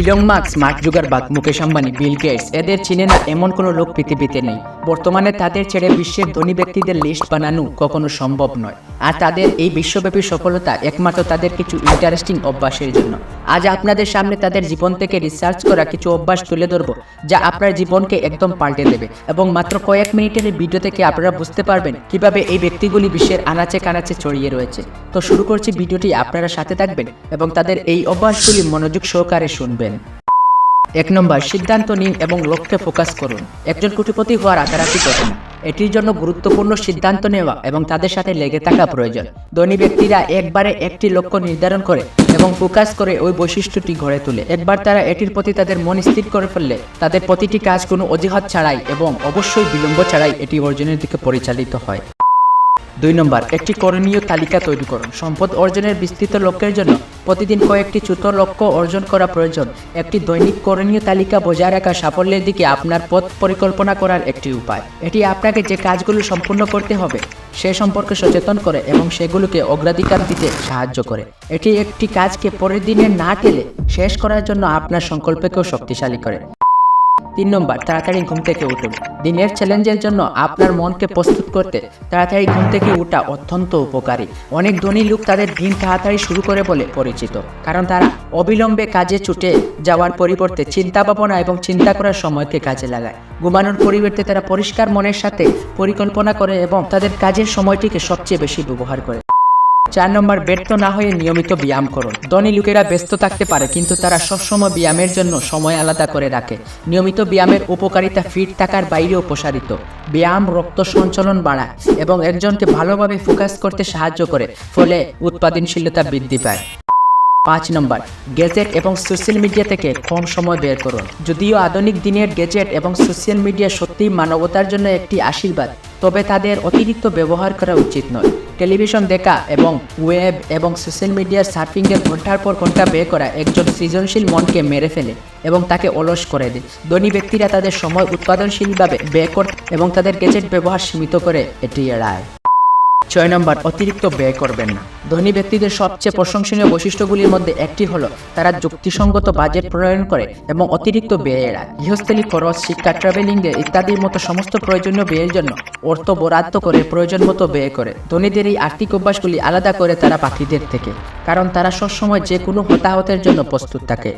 Elon Musk, Mark Zuckerberg, Mukesh Ambani, Bill Gates, এদের চিনে না এমন কোনো লোক পৃথিবীতে নেই। বর্তমানে তাদের ছেড়ে বিশ্বের ধনী ব্যক্তিদের লিস্ট বানানো কখনো সম্ভব নয়। আর তাদের এই বিশ্বব্যাপী সফলতা একমাত্র তাদের কিছু ইন্টারেস্টিং অভ্যাসের জন্য। আজ আপনাদের সামনে তাদের জীবন থেকে রিসার্চ করা কিছু অভ্যাস তুলে ধরবো, যা আপনার জীবনকে একদম পাল্টে দেবে এবং মাত্র কয়েক মিনিটের ভিডিও থেকে আপনারা বুঝতে পারবেন কীভাবে এই ব্যক্তিগুলি বিশ্বের আনাচে কানাচে ছড়িয়ে রয়েছে। তো শুরু করছি ভিডিওটি, আপনারা সাথে থাকবেন এবং তাদের এই অভ্যাসগুলি মনোযোগ সহকারে শুনবেন। এক নম্বর, সিদ্ধান্ত নিন এবং লক্ষ্যে ফোকাস করুন। একজন কোটিপতি হওয়ার আতারাতি করে না এটির জন্য গুরুত্বপূর্ণ সিদ্ধান্ত নেওয়া এবং তাদের সাথে লেগে থাকা প্রয়োজন। ধনী ব্যক্তিরা একবারে একটি লক্ষ্য নির্ধারণ করে এবং ফোকাস করে ওই বৈশিষ্ট্যটি গড়ে তোলে। একবার তারা এটির প্রতি তাদের মন স্থির করে ফেললে তাদের প্রতিটি কাজ কোনো অজুহাত ছাড়াই এবং অবশ্যই বিলম্ব ছাড়াই এটি অর্জনের দিকে পরিচালিত হয়। দুই নম্বর, একটি করণীয় তালিকা তৈরি করুন। সম্পদ অর্জনের বিস্তৃত লক্ষ্যের জন্য প্রতিদিন কয়েকটি ছোট লক্ষ্য অর্জন করা প্রয়োজন। একটি দৈনিক করণীয় তালিকা বজায় রাখা সাফল্যের দিকে আপনার পথ পরিকল্পনা করার একটি উপায়। এটি আপনাকে যে কাজগুলো সম্পূর্ণ করতে হবে, সে সম্পর্কে সচেতন করে এবং সেগুলোকে অগ্রাধিকার দিতে সাহায্য করে। এটি একটি কাজকে পরের দিনে না ঠেলে শেষ করার জন্য আপনার সংকল্পকেও শক্তিশালী করে। তিন নম্বর, তাড়াতাড়ি ঘুম থেকে উঠুন। দিনের চ্যালেঞ্জের জন্য আপনার মনকে প্রস্তুত করতে তাড়াতাড়ি ঘুম থেকে ওঠা অত্যন্ত উপকারী। অনেক ধনী লোক তাদের দিন তাড়াতাড়ি শুরু করে বলে পরিচিত, কারণ তারা অবিলম্বে কাজে ছুটে যাওয়ার পরিবর্তে চিন্তা ভাবনা এবং চিন্তা করার সময়কে কাজে লাগায়। ঘুমানোর পরিবর্তে তারা পরিষ্কার মনের সাথে পরিকল্পনা করে এবং তাদের কাজের সময়টিকে সবচেয়ে বেশি ব্যবহার করে। চার নম্বর, ব্যর্থ না হয়ে নিয়মিত ব্যায়াম করুন। ধনী লোকেরা ব্যস্ত থাকতে পারে, কিন্তু তারা সবসময় ব্যায়ামের জন্য সময় আলাদা করে রাখে। নিয়মিত ব্যায়ামের উপকারিতা ফিট থাকার বাইরেও প্রসারিত। ব্যায়াম রক্ত সঞ্চালন বাড়ায় এবং একজনকে ভালোভাবে ফোকাস করতে সাহায্য করে, ফলে উৎপাদনশীলতা বৃদ্ধি পায়। পাঁচ নম্বর গ্যাজেট এবং সোশ্যাল মিডিয়া থেকে কম সময় বের করুন। যদিও আধুনিক দিনের গ্যাজেট এবং সোশ্যাল মিডিয়া সত্যিই মানবতার জন্য একটি আশীর্বাদ, তবে তাদের অতিরিক্ত ব্যবহার করা উচিত নয়। টেলিভিশন দেখা এবং ওয়েব এবং সোশ্যাল মিডিয়ার সার্ফিংয়ের ঘণ্টার পর ঘণ্টা ব্যয় করা একজন সৃজনশীল মনকে মেরে ফেলে এবং তাকে অলস করে দেয়। ধনী ব্যক্তিরা তাদের সময় উৎপাদনশীলভাবে ব্যয় করে এবং তাদের গেজেট ব্যবহার সীমিত করে এটি এড়ায় ছয় নম্বর, অতিরিক্ত ব্যয় করবেন না। ধনী ব্যক্তিদের সবচেয়ে প্রশংসনীয় বৈশিষ্ট্যগুলির মধ্যে একটি হলো, তারা যুক্তিসঙ্গত বাজেট প্রণয়ন করে এবং অতিরিক্ত ব্যয় এড়ায় গৃহস্থলী খরচ, শিক্ষা ট্রাভেলিং ইত্যাদির মতো সমস্ত প্রয়োজনীয় ব্যয়ের জন্য অর্থ বরাদ্দ করে প্রয়োজন মতো ব্যয় করে। ধনীদের এই আর্থিক অভ্যাসগুলি আলাদা করে তারা পাখিদের থেকে, কারণ তারা সবসময় যে কোনো হতাহতের জন্য প্রস্তুত থাকে।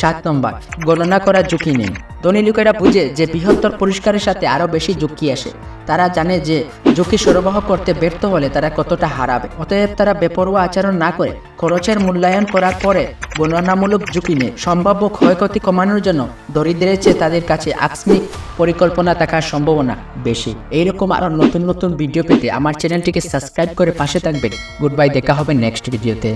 সাত নম্বর গণনা করা ঝুঁকি নেই। ধনী লোকেরা বুঝে যে বৃহত্তর পরিষ্কারের সাথে আরও বেশি ঝুঁকি আসে। তারা জানে যে ঝুঁকি সরবরাহ করতে ব্যর্থ হলে তারা কতটা হারাবে। অতএব তারা বেপরোয়া আচরণ না করে খরচের মূল্যায়ন করার পরে গণনামূলক ঝুঁকি নেই সম্ভাব্য ক্ষয়ক্ষতি কমানোর জন্য দরিদ্রের চেয়ে তাদের কাছে আকস্মিক পরিকল্পনা থাকার সম্ভাবনা বেশি। এইরকম আরও নতুন নতুন ভিডিও পেতে আমার চ্যানেলটিকে সাবস্ক্রাইব করে পাশে থাকবেন। গুড বাই, দেখা হবে নেক্সট ভিডিওতে।